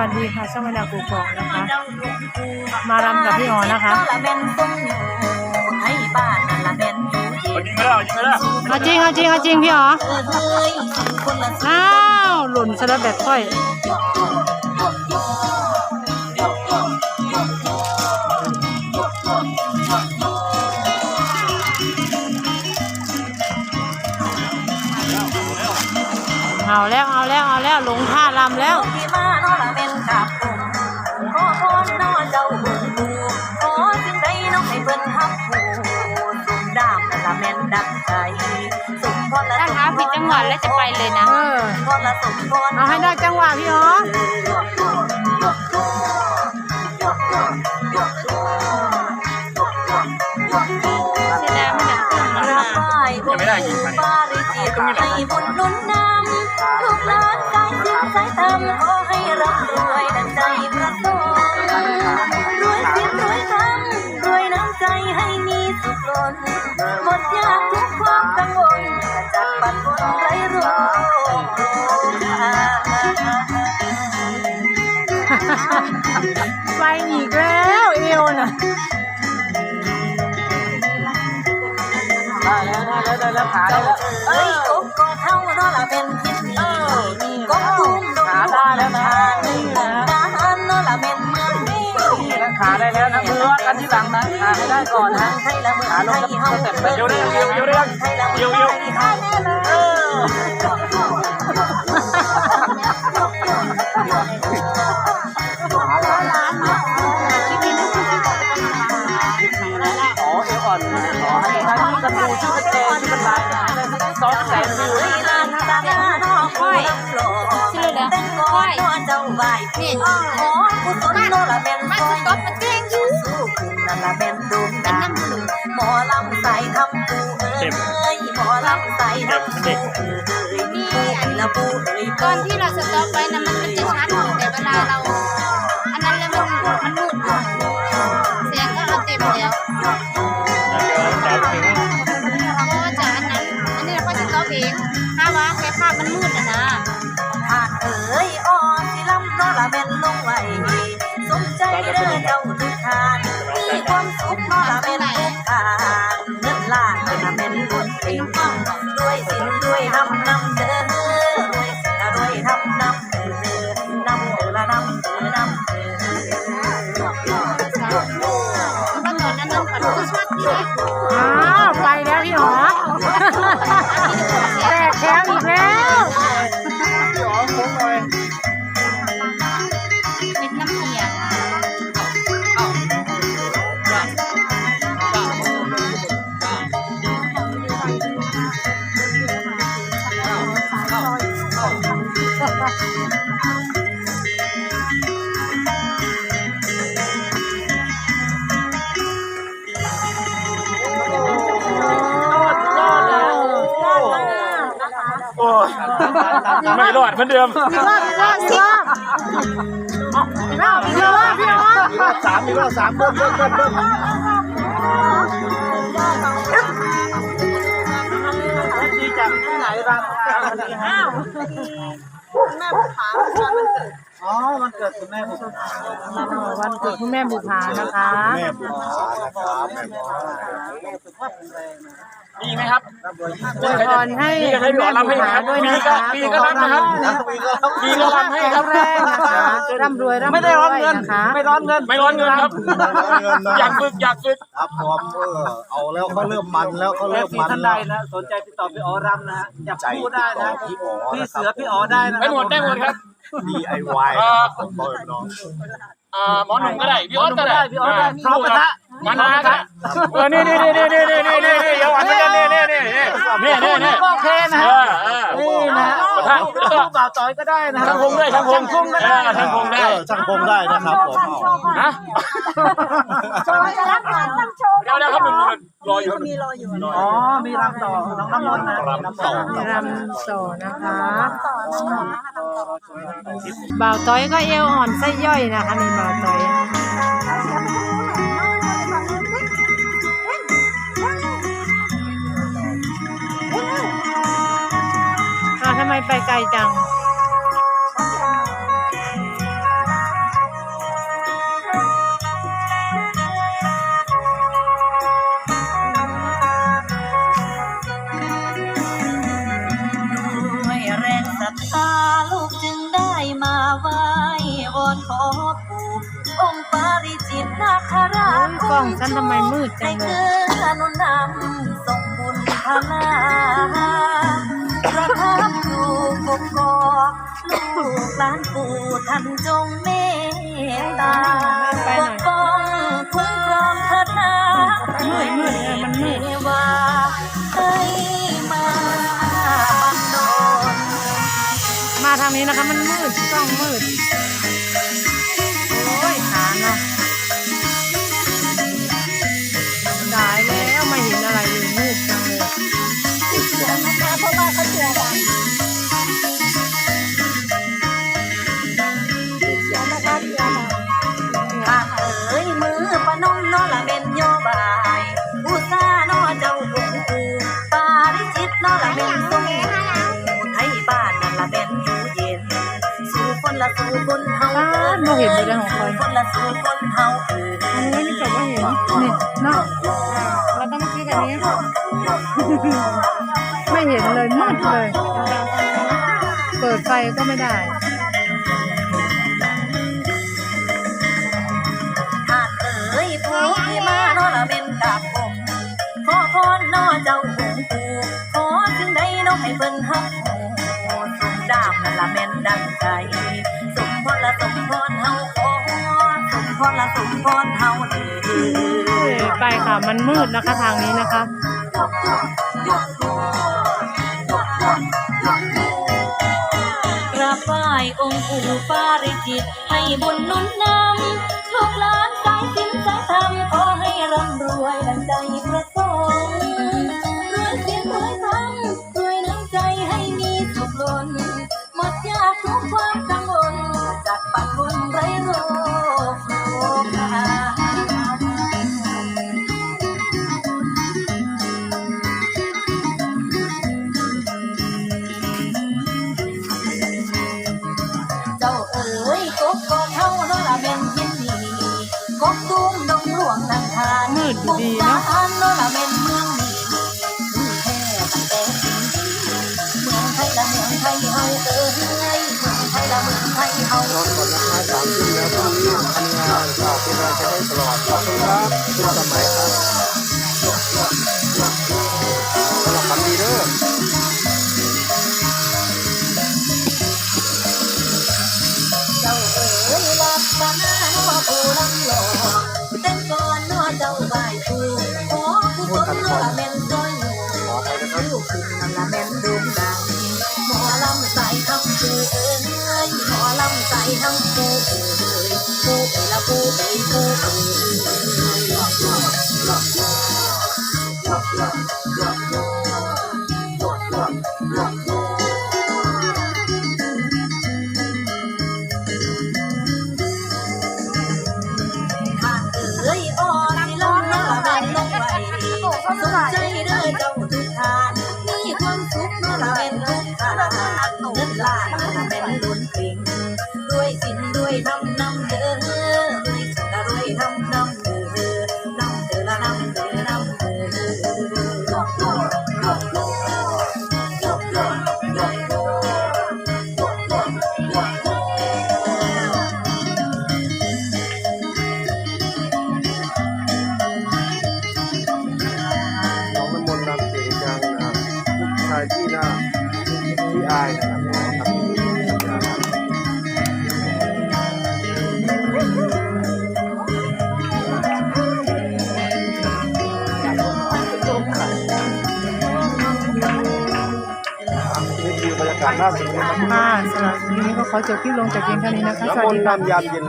วัสดีค่ะช่องเวลากูกอกนะคะ มารำกับพี่อ๋อนะคะละแม่นต้มอยู่ให้บ้านนั่นละแม่นอยู่เย็นเอาจริงเอาจริงเอาจริงพี่อ๋อเออเฮ้ยสู่คนละสิอ้าวหล่นซะแล้วแบบค่อยเอาแล้วเอาแล้วเอาแล้วหลงท่ารำแล้ว นาะเจ้าบุญกูขอสิ่งใดเน้องให้เพิ่นฮับผู้สุมดามนั่นละแม่นดังใจสุมพรละถ้าเท้าผิดจังหวะแล้วจะไปเลยนะ เออ พรละสุมพรเอาให้ได้จังหวะพี่อ๋อ เสียดายไม่หนักขึ้นกมาราบไหว้องค์ปู่ปาริจิตให้บุญหนุนนำลูกหลานสายสินสายธรรมขอให้ร่ำรวยดังใจประสงค์ รวยสินรวยธรรวยน้ำใจให้มีสุขล้นหมดยากทุกความกังวลจากปันบนไร้โรคไปอีกแล้วเอวน่ะได้แล้วได้แล้วได้แล้วขาได้แล้วเอ้ยกบก็เท่านั้นละเป็นทิ นะให้ได้ก่อนนะให้แล้วมือขาลงแล้วสเต็ปเบิ้ลเดี๋ยวเดี๋ยวเดี๋ยวเดี๋ยล้วมือขาลงเออขอเอวอ่อนขอให้ทั้งที่กันดูชื่อเป็นเจชื่อเป็นตาสสองแสนวิวค่อยชื่อเลยค่อยเนี่ยโอ้คุณต้นโลละเป็นมันต้นป็นเจ๊ง นั่นละเป็นดวงดาวหมอลำใส่ทำปูเอ้ยหมอลำใส่ทำปูเอ้ยนี่อันละปูเอ้ยตอนที่เราสต๊อปไว้นะมันมันจะชัดอยู่แต่เวลาเราอันนั้นแล้วมันมันมืดเสียงก็เอาเต็มแล้วเพราะว่าจากอันนั้นอันนี้เราก็สต๊อปเองถ้าว่าแค่ภาพมันมืดอะนะหากเอ้ยอ่อนสิลำก็ละเป็นลงไว้สมใจเด้อเจ้าทุกทาน Con ไม่รอดเหมือนเดิมอีกรอบอีกรอบอีกรอบอีกรอบอีกรอบพี่อ๋อมีรอบสามมีรอบสามเบิ้มเบิ้มเบิ้มเบิ้มดีจากที่ไหนบ้างอ้าว อ๋อมันเกิดคุณแม่ผมวันเกิดคุณแม่บุภานะคะแม่บุญหานะครับแม่บุญหามีไหมครับอวยพรให้มีคุณใครแม่รอบุรำให้ไหมภาครับด้วยมีนะก็คะมีก็รับนะครับมีก็รำให้ครับแรงนะคะร่ำรวยร่ำรวยไม่ได้ร้อนเงินนะคะไม่ร้อนเงินไม่ร้อนเงินครับอยากฝึกอยากฝึกครับพร้อมเออเอาแล้วเขาเริ่มมันแล้วเขาเอเริ่ฟมซีมันท่านใดแล้วนะสนใจติดต่อพี่อ๋อรำนะฮะอยากใจพูดได้นะพี่อ๋อพี่นะคเสืรัอบพี่อ๋อได้นะได้หมดได้หมดครับ DIY เอ่อผมบอกเลยน้อง อ่าหมอหนุ่มก็ได้พี่ออสก็ได้พี่อ๋อได้ พร้อมกระทะ มานาก็ได้เออนี่นี่นี่นี่นี่นี่นี่นี่เดี๋ยวอันนี้นี่นี่นี่นี่นี่นี่ก็โอเคนะเอฮะอเออนี่นะฮะกระทะแล้วก็ลูกบ่าวต่อยก็ได้นะฮะช่างพงด้วยช่างพงช่างพงก็ได้เออช่างพงได้เออช่างพงได้นะครับผมเอาฮะเดี๋ยวเดี๋ยวครับมันรออยู่มีรออยู่อ๋อมีรำต่อน้องน้ำมนต์นะรำต่อมีรำต่อนะคะบ่าวต้อยก็เอวอ่อนไส้ย่อยนะคะนี่บ่าวต้อย ไปไกลจัง ด้วยแรงศรัทธาลูกจึงได้มาไหว้วอนขอปู่องค์ปาริจินาคราองฉันทำไมมืดจังเลยานจงเมตตาปกป้องคุ้มครองเถิดนามืดมืดเออมันมืดเทวาให้มาบันดลมาทางนี้นะคะมันมืดกล้องมืด คนเฮาป้าดบ่เห็นเลยนะของคอยคนละสู่คนเฮาเอออันนี้นี่กับว่าเห็นนี่เนาะเราต้องมาคิดแบบนี้ ไม่เห็นเลยมืดเลย เปิดไฟก็ไม่ได้หากเอ๋ยผู้ที่มาเนอละเป็นกาบผมขอพรเนอเจ้าหงปูขอถึงใดเนอให้เพิ่นฮักโหสมดามนั่นละแม่นดังใจ สมพรละสมพรเฮาขอสมพรละสมพรเฮาเด้อไปค่ะมันมืดนะคะทางนี้นะคะกราบไหว้องค์ปู่ปาริจิตให้บุญหนุนนำลูกหลานสายสินสายธรรมขอให้ร่ำรวยดังใจประสงค์รวยสินรวยธรรมรวยน้ำใจให้มีสุขล้นหมดยากทุกความ ไลำใส่ทั้งปูเอ้ย คือบรรยากาศล่าสุดนะครับ ค่ะสำหรับวันนี้ก็ขอจบคลิปลงแต่เพียงเท่านี้นะคะสวัสน้ำมนดีต์ค่ะ นำยามเย็น